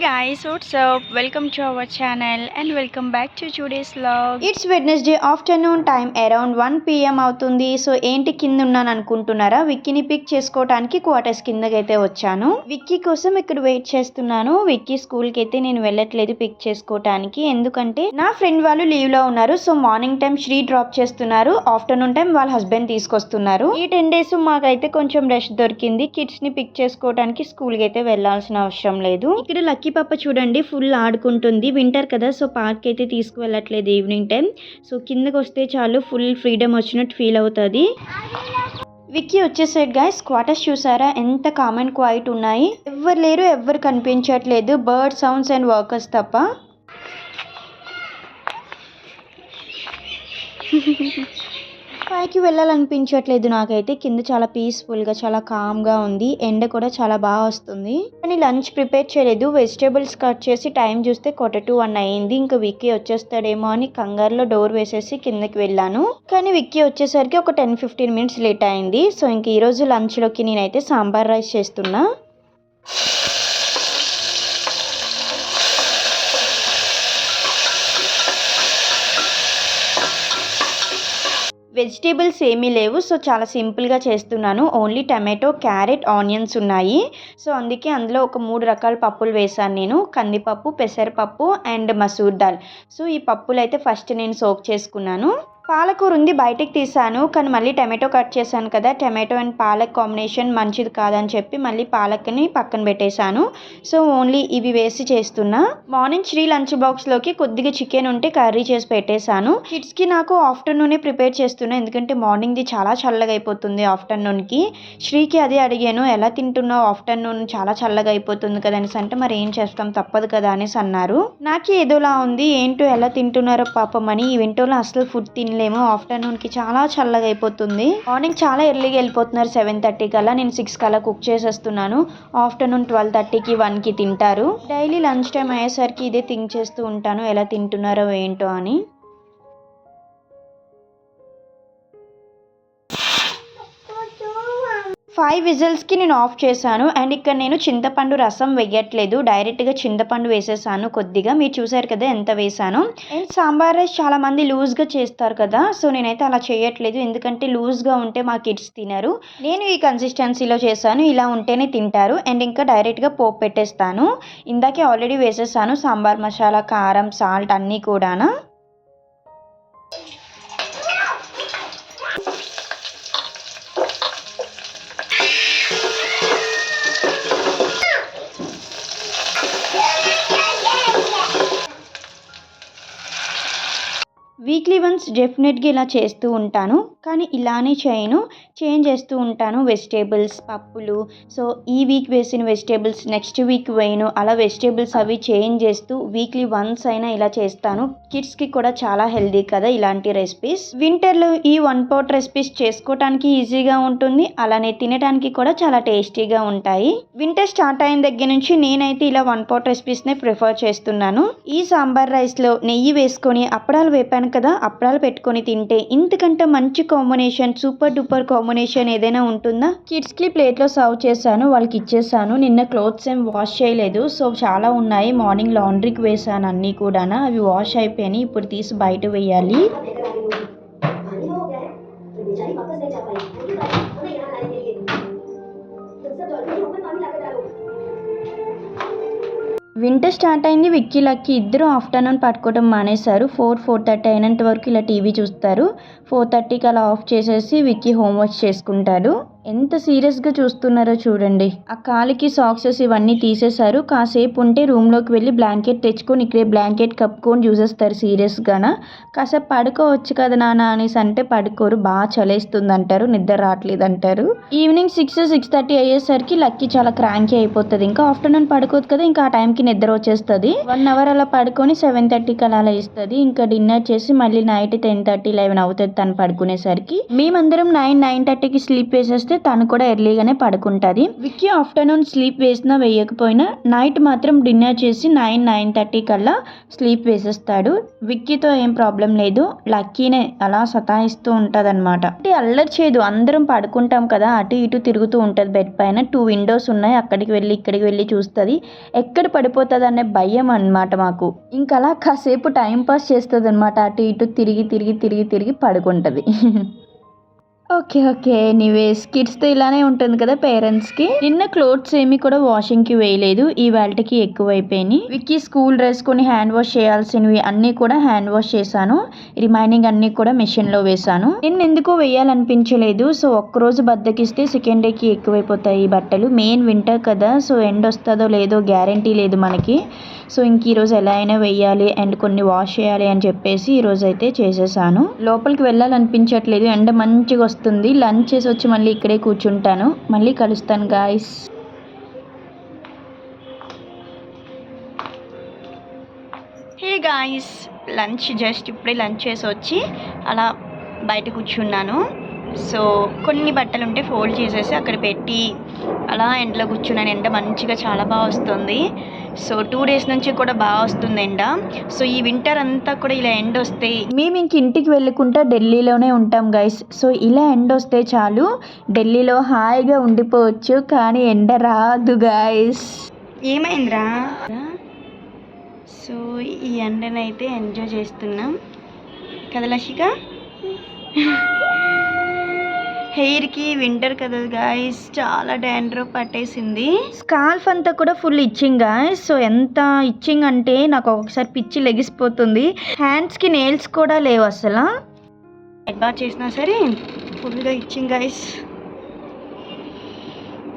guys, what's up? Welcome to our channel and welcome back to today's vlog. It's Wednesday afternoon time around one PM అవుతుంది. So ఏంటి కింద ఉన్నాను అనుకుంటున్నారా? విక్కీని pick చేసుకోవడానికి quarters కిందకైతే వచ్చాను. విక్కీ కోసం ఇక్కడ వెయిట్ చేస్తున్నాను. విక్కీ స్కూల్కి అయితే నేను వెళ్ళట్లేదు పిక్ చేసుకోవటానికి. ఎందుకంటే నా ఫ్రెండ్ వాళ్ళు లీవ్లో ఉన్నారు. So morning time Sri drop చేస్తున్నారు. ఆఫ్టర్నూన్ టైం వాళ్ళ హస్బెండ్ తీసుకొస్తున్నారు. ఈ టెన్ డేస్ మాకైతే కొంచెం రెస్ట్ దొరికింది. కిడ్స్ని పిక్ చేసుకోవడానికి స్కూల్కి అయితే వెళ్ళాల్సిన అవసరం లేదు. ఇక్కడ లక్కీ పాప చూడండి ఫుల్ ఆడుకుంటుంది. వింటర్ కదా సో పార్క్ అయితే తీసుకువెళ్ళట్లేదు ఈవినింగ్ టైం. సో కిందకి వస్తే చాలు ఫుల్ ఫ్రీడమ్ వచ్చినట్టు ఫీల్ అవుతుంది. విక్కీ వచ్చేసాడు గాయస్ క్వార్టర్స్ చూసారా? ఎంత కామన్ క్వైట్ ఉన్నాయి. ఎవ్వరు లేరు ఎవ్వరు కనిపించట్లేదు. బర్డ్ సౌండ్స్ అండ్ వర్కర్స్ తప్ప. పైకి వెళ్ళాలనిపించట్లేదు నాకైతే. కింద చాలా పీస్ఫుల్గా చాలా కామ్గా ఉంది. ఎండ కూడా చాలా బాగా వస్తుంది. కానీ లంచ్ ప్రిపేర్ చేయలేదు. వెజిటేబుల్స్ కట్ చేసి టైం చూస్తే కొట టూ వన్ అయింది. ఇంకా విక్కీ వచ్చేస్తాడేమో అని కంగారులో డోర్ వేసేసి కిందకి వెళ్ళాను. కానీ విక్కీ వచ్చేసరికి ఒక టెన్ ఫిఫ్టీన్ మినిట్స్ లేట్ అయింది. సో ఇంక ఈరోజు లంచ్లోకి నేనైతే సాంబార్ రైస్ చేస్తున్నా. వెజిటేబుల్స్ ఏమీ లేవు. సో చాలా సింపుల్గా చేస్తున్నాను. ఓన్లీ టమాటో క్యారెట్ ఆనియన్స్ ఉన్నాయి. సో అందుకే అందులో ఒక మూడు రకాల పప్పులు వేసాను నేను. కందిపప్పు పెసరపప్పు అండ్ మసూర్ దాల్. సో ఈ పప్పులు అయితే ఫస్ట్ నేను సోక్ చేసుకున్నాను. పాలకూర ఉంది బయటికి తీసాను కానీ మళ్ళీ టమాటో కట్ చేశాను కదా. టమాటో అండ్ పాలక్ కాంబినేషన్ మంచిది కాదని చెప్పి మళ్ళీ పాలక్ని పక్కన పెట్టేశాను. సో ఓన్లీ ఇవి వేసి చేస్తున్నా. మార్నింగ్ శ్రీ లంచ్ బాక్స్లోకి కొద్దిగా చికెన్ ఉంటే కర్రీ చేసి పెట్టేశాను. కిడ్స్కి నాకు ఆఫ్టర్నూనే ప్రిపేర్ చేస్తున్నా. ఎందుకంటే మార్నింగ్ది చాలా చల్లగా అయిపోతుంది ఆఫ్టర్నూన్కి. శ్రీకి అదే అడిగాను ఎలా తింటున్నావు ఆఫ్టర్నూన్? చాలా చల్లగా అయిపోతుంది కదా అనేసి. అంటే మరి ఏం చేస్తాం? తప్పదు కదా అనేసి అన్నారు. నాకు ఏదోలా ఉంది. ఏంటో ఎలా తింటున్నారో పాపం అని ఈ వింటోలో అసలు ఫుడ్ తినలేము ఆఫ్టర్నూన్కి చాలా చల్లగా అయిపోతుంది. మార్నింగ్ చాలా ఎర్లీగా వెళ్ళిపోతున్నారు. సెవెన్ థర్టీ కల్లా నేను సిక్స్ కల్లా కుక్ చేసేస్తున్నాను. ఆఫ్టర్నూన్ ట్వెల్వ్ థర్టీకి వన్కి తింటారు. డైలీ లంచ్ టైం అయ్యేసరికి ఇదే థింక్ చేస్తూ ఉంటాను. ఎలా తింటున్నారో ఏంటో అని. ఫైవ్ విజిల్స్కి నేను ఆఫ్ చేశాను. అండ్ ఇక్కడ నేను చింతపండు రసం వేయట్లేదు డైరెక్ట్గా చింతపండు వేసేసాను కొద్దిగా. మీరు చూసారు కదా ఎంత వేసాను. అండ్ సాంబార్ రైస్ చాలా మంది లూజ్గా చేస్తారు కదా. సో నేనైతే అలా చేయట్లేదు. ఎందుకంటే లూజ్గా ఉంటే మా కిడ్స్ తినరు. నేను ఈ కన్సిస్టెన్సీలో చేశాను. ఇలా ఉంటేనే తింటారు. అండ్ ఇంకా డైరెక్ట్గా పోపు పెట్టేస్తాను. ఇందాకే ఆల్రెడీ వేసేసాను. సాంబార్ మసాలా కారం సాల్ట్ అన్నీ కూడా వీక్లీ వన్స్ డెఫినెట్గా ఇలా చేస్తూ ఉంటాను కానీ ఇలానే చేయను. చేంజ్ చేస్తూ ఉంటాను. వెజిటేబుల్స్ పప్పులు. సో ఈ వీక్ వేసిన వెజిటేబుల్స్ నెక్స్ట్ వీక్ వేయను. అలా వెజిటేబుల్స్ అవి చేంజ్ చేస్తూ వీక్లీ వన్స్ అయినా ఇలా చేస్తాను. కిడ్స్కి కూడా చాలా హెల్దీ కదా ఇలాంటి రెసిపీస్. వింటర్లో ఈ వన్ పాట్ రెసిపీస్ చేసుకోవటానికి ఈజీగా ఉంటుంది. అలానే తినడానికి కూడా చాలా టేస్టీగా ఉంటాయి. వింటర్ స్టార్ట్ అయిన దగ్గర నుంచి నేనైతే ఇలా వన్ పాట్ రెసిపీస్నే ప్రిఫర్ చేస్తున్నాను. ఈ సాంబార్ రైస్లో నెయ్యి వేసుకొని అప్పడాలు వేపాను కదా అప్పడాలు పెట్టుకొని తింటే ఇంతకంటే మంచి కాంబినేషన్ సూపర్ డూపర్ కాంబినేషన్ ఏదైనా ఉంటుందా? కిడ్స్కి ప్లేట్లో సర్వ్ చేశాను వాళ్ళకి ఇచ్చేసాను నిన్న క్లోత్స్ ఏం వాష్ చేయలేదు. సో చాలా ఉన్నాయి. మార్నింగ్ లాండ్రీకి వేసాను అన్నీ కూడా అవి వాష్ అయిపోయినాయి. ఇప్పుడు తీసి బయట వేయాలి. వింటర్ స్టార్ట్ అయింది. విక్కీ లక్కీ ఇద్దరు ఆఫ్టర్నూన్ పట్టుకోవడం మానేశారు. ఫోర్ ఫోర్ థర్టీ అయినంత వరకు ఇలా టీవీ చూస్తారు. ఫోర్ థర్టీకి అలా ఆఫ్ చేసేసి విక్కీ హోంవర్క్ చేసుకుంటాడు. ఎంత సీరియస్గా చూస్తున్నారో చూడండి. ఆ కాలికి సాక్సెస్ ఇవన్నీ తీసేశారు. కాసేపు ఉంటే రూమ్లోకి వెళ్ళి బ్లాంకెట్ తెచ్చుకొని ఇక్కడే బ్లాంకెట్ కప్పుకొని చూసేస్తారు సీరియస్గాన. కాసేపు పడుకోవచ్చు కదా నాన్న అనేసి అంటే పడుకోరు. బాగా చలేస్తుంది అంటారు నిద్ర రావట్లేదు అంటారు ఈవినింగ్ సిక్స్ సిక్స్ థర్టీ అయ్యేసరికి లక్కీ చాలా క్రాంకీ అయిపోతుంది. ఇంకా ఆఫ్టర్నూన్ పడుకోదు కదా ఇంకా ఆ టైంకి నిద్ర వచ్చేస్తుంది. వన్ అవర్ అలా పడుకొని సెవెన్ థర్టీకి అలా ఇస్తుంది ఇంకా డిన్నర్ చేసి మళ్ళీ నైట్ టెన్ థర్టీ లెవెన్ అవుతుంది తను పడుకునేసరికి. మేమందరం నైన్ నైన్ థర్టీకి స్లీప్ వేసేస్తాం. వేస్తే తను కూడా ఎర్లీగానే పడుకుంటుంది. విక్కీ ఆఫ్టర్నూన్ స్లీప్ వేసినా వేయకపోయినా నైట్ మాత్రం డిన్నర్ చేసి నైన్ నైన్ థర్టీ కల్లా స్లీప్ వేసేస్తాడు. విక్కీతో ఏం ప్రాబ్లం లేదు. లక్కీనే అలా సతాయిస్తూ ఉంటుంది అనమాట అంటే అల్లరి చేయదు. అందరం పడుకుంటాం కదా అటు ఇటు తిరుగుతూ ఉంటుంది బెడ్ పైన. టూ విండోస్ ఉన్నాయి. అక్కడికి వెళ్ళి ఇక్కడికి వెళ్ళి చూస్తుంది. ఎక్కడ పడిపోతుంది అనే భయం అనమాట మాకు. ఇంకా అలా కాసేపు టైం పాస్ చేస్తుంది అనమాట అటు ఇటు తిరిగి తిరిగి తిరిగి తిరిగి పడుకుంటుంది. Okay okay. ఎనీవేస్ కిడ్స్తో ఇలానే ఉంటుంది కదా పేరెంట్స్కి. నిన్న క్లోత్స్ ఏమి కూడా వాషింగ్కి వేయలేదు. ఈ వేల్ట్కి ఎక్కువైపోయినాయి. విక్కీ స్కూల్ డ్రెస్ కొన్ని హ్యాండ్ వాష్ చేయాల్సినవి అన్నీ కూడా హ్యాండ్ వాష్ చేశాను. రిమైనింగ్ అన్నీ కూడా మెషిన్లో వేశాను. నిన్న ఎందుకో వేయాలనిపించలేదు. సో ఒక్కరోజు బద్దకిస్తే సెకండ్ డేకి ఎక్కువైపోతాయి ఈ బట్టలు. మెయిన్ వింటర్ కదా. సో ఎండ్ వస్తుందో లేదో గ్యారంటీ లేదు మనకి. సో ఇంక ఈరోజు ఎలా అయినా వేయాలి అండ్ కొన్ని వాష్ చేయాలి అని చెప్పేసి ఈరోజు అయితే చేసేసాను. లోపలికి వెళ్ళాలనిపించట్లేదు. ఎండ మంచిగా వస్తుంది. లంచ్ చేసి వచ్చి మళ్ళీ ఇక్కడే కూర్చుంటాను. మళ్ళీ కలుస్తాను guys hey guys lunch just ఇప్పుడే లంచ్ చేసి వచ్చి అలా బయట కూర్చున్నాను. సో కొన్ని బట్టలు ఉంటే ఫోల్డ్ చేసేసి అక్కడ పెట్టి అలా ఎండలో కూర్చున్నాను. ఎండ మంచిగా చాలా బాగా వస్తుంది. సో టూ డేస్ నుంచి కూడా బాగా వస్తుంది ఎండ. సో ఈ వింటర్ అంతా కూడా ఇలా ఎండ వస్తే మేము ఇంక ఇంటికి వెళ్ళకుండా ఢిల్లీలోనే ఉంటాం గైస్ సో ఇలా ఎండ వస్తే చాలు. ఢిల్లీలో హాయిగా ఉండిపోవచ్చు కానీ ఎండ రాదు గాయస్ ఏమైందిరా? సో ఈ ఎండనైతే ఎంజాయ్ చేస్తున్నాం. కదా లషిక హెయిర్కి వింటర్ కదా గాయస్ చాలా డాండ్రఫ్ పట్టేసింది. స్కాల్ఫ్ అంతా కూడా ఫుల్ ఇచ్చింగ్ గాయస్ సో ఎంత ఇచ్చింగ్ అంటే నాకు ఒక్కొక్కసారి పిచ్చి లెగిసిపోతుంది. హ్యాండ్స్కి నెయిల్స్ కూడా లేవు అసలు. బాత్ చేసినా సరే ఫుల్గా ఇచ్చింగ్ గాయస్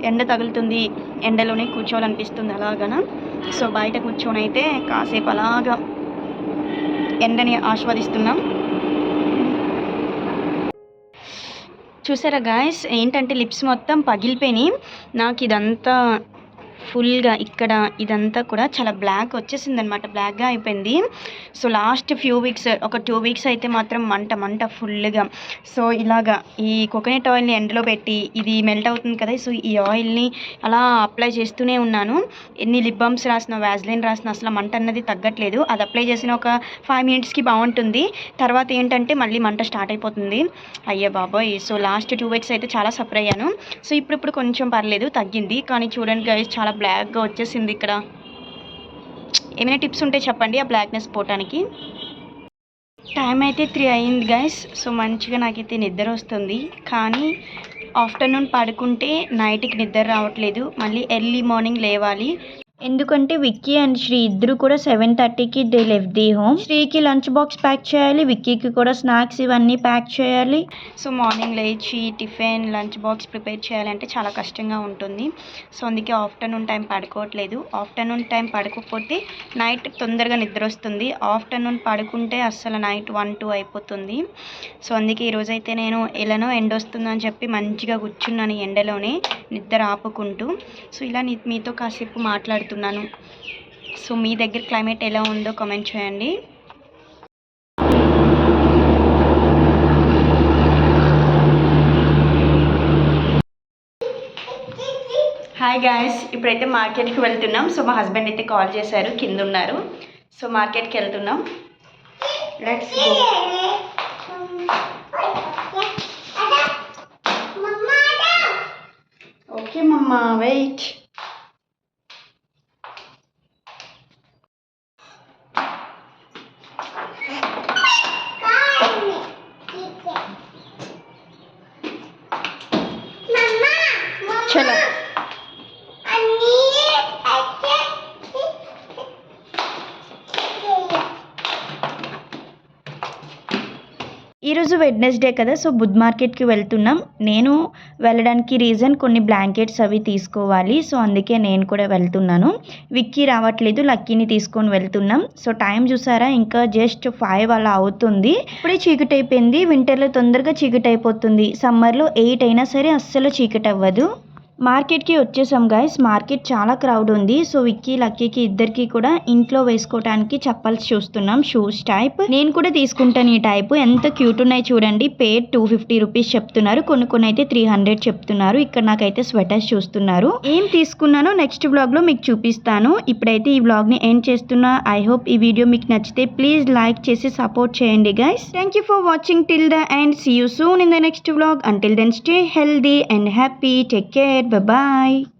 ఎండ తగులుతుంది ఎండలోనే కూర్చోవాలనిపిస్తుంది అలాగన. సో బయట కూర్చొని అయితే కాసేపు అలాగా ఎండని ఆస్వాదిస్తున్నాం. చూసారా గాయస్ ఏంటంటే లిప్స్ మొత్తం పగిలిపోయినాయి. నాకు ఇదంతా ఫుల్గా ఇక్కడ ఇదంతా కూడా చాలా బ్లాక్ వచ్చేసింది అనమాట బ్లాక్గా అయిపోయింది. సో లాస్ట్ ఫ్యూ వీక్స్ ఒక టూ వీక్స్ అయితే మాత్రం మంట మంట ఫుల్గా. సో ఇలాగా ఈ కోకోనట్ ఆయిల్ని ఎండలో పెట్టి ఇది మెల్ట్ అవుతుంది కదా సో ఈ ఆయిల్ని అలా అప్లై చేస్తూనే ఉన్నాను. ఎన్ని లిప్ బామ్స్ రాసిన వ్యాజ్లైన్ రాసిన అసలు మంట అన్నది తగ్గట్లేదు. అది అప్లై చేసిన ఒక ఫైవ్ మినిట్స్కి బాగుంటుంది. తర్వాత ఏంటంటే మళ్ళీ మంట స్టార్ట్ అయిపోతుంది. అయ్యో బాబోయ్! సో లాస్ట్ టూ వీక్స్ అయితే చాలా సఫర్ అయ్యాను. సో ఇప్పుడు ఇప్పుడు కొంచెం పర్లేదు తగ్గింది. కానీ చూడండి గైస్ చాలా బ్లాక్గా వచ్చేసింది ఇక్కడ. ఏమైనా టిప్స్ ఉంటే చెప్పండి ఆ బ్లాక్నెస్ పోవటానికి. టైం అయితే త్రీ అయింది గైస్. సో మంచిగా నాకైతే నిద్ర వస్తుంది. కానీ ఆఫ్టర్నూన్ పడుకుంటే నైట్కి నిద్ర రావట్లేదు. మళ్ళీ ఎర్లీ మార్నింగ్ లేవాలి. ఎందుకంటే విక్కీ అండ్ శ్రీ ఇద్దరు కూడా సెవెన్ థర్టీకి దే లెఫ్ట్ ది హోమ్. శ్రీకి లంచ్ బాక్స్ ప్యాక్ చేయాలి విక్కీకి కూడా స్నాక్స్ ఇవన్నీ ప్యాక్ చేయాలి. సో మార్నింగ్ లేచి టిఫిన్ లంచ్ బాక్స్ ప్రిపేర్ చేయాలంటే చాలా కష్టంగా ఉంటుంది. సో అందుకే ఆఫ్టర్నూన్ టైం పడుకోవట్లేదు. ఆఫ్టర్నూన్ టైం పడుకోకపోతే నైట్ తొందరగా నిద్ర వస్తుంది ఆఫ్టర్నూన్ పడుకుంటే అస్సలు నైట్ వన్ టూ అయిపోతుంది. సో అందుకే ఈరోజైతే నేను ఎలానో ఎండ వస్తుందని చెప్పి మంచిగా కూర్చున్నాను ఈ ఎండలోనే నిద్ర ఆపుకుంటూ. సో ఇలా మీతో కాసేపు పెడుతున్నాను. సో మీ దగ్గర క్లైమేట్ ఎలా ఉందో కామెంట్ చేయండి. హాయ్ గాయస్ ఇప్పుడైతే మార్కెట్కి వెళ్తున్నాం. సో మా హస్బెండ్ అయితే కాల్ చేశారు కింద ఉన్నారు. సో మార్కెట్కి వెళ్తున్నాం. లెట్స్ గో ఓకే మమ్మ వెయిట్ ఈరోజు వెడ్నెస్డే కదా సో బుద్ మార్కెట్కి వెళ్తున్నాం. నేను వెళ్ళడానికి రీజన్ కొన్ని బ్లాంకెట్స్ అవి తీసుకోవాలి సో అందుకే నేను కూడా వెళ్తున్నాను. విక్కీ రావట్లేదు లక్కీని తీసుకొని వెళ్తున్నాం. సో టైం చూసారా ఇంకా జస్ట్ ఫైవ్ అలా అవుతుంది. ఇప్పుడే చీకటి అయిపోయింది వింటర్లో తొందరగా చీకటి అయిపోతుంది సమ్మర్లో ఎయిట్ అయినా సరే అస్సలు చీకటి అవ్వదు మార్కెట్కి వచ్చేసాం గైస్ మార్కెట్ చాలా క్రౌడ్ ఉంది. సో విక్కీ లక్కీకి ఇద్దరికి కూడా ఇంట్లో వేసుకోవడానికి చెప్పల్స్ చూస్తున్నాం. Shoes type. నేను కూడా తీసుకుంటాను ఈ టైప్. ఎంత క్యూట్ ఉన్నాయి చూడండి. పేర్ టూ ఫిఫ్టీ రూపీస్ చెప్తున్నారు. కొన్ని కొన్ని అయితే త్రీ హండ్రెడ్ చెప్తున్నారు. ఇక్కడ నాకైతే స్వెటర్స్ చూస్తున్నారు. ఏం తీసుకున్నానో నెక్స్ట్ బ్లాగ్లో మీకు చూపిస్తాను. ఇప్పుడైతే ఈ బ్లాగ్ని ఎండ్ చేస్తున్నా. ఐ హోప్ ఈ వీడియో మీకు నచ్చితే ప్లీజ్ లైక్ చేసి సపోర్ట్ చేయండి guys thank you for watching till the end see you soon in the next vlog until then stay healthy and happy take care Bye-bye.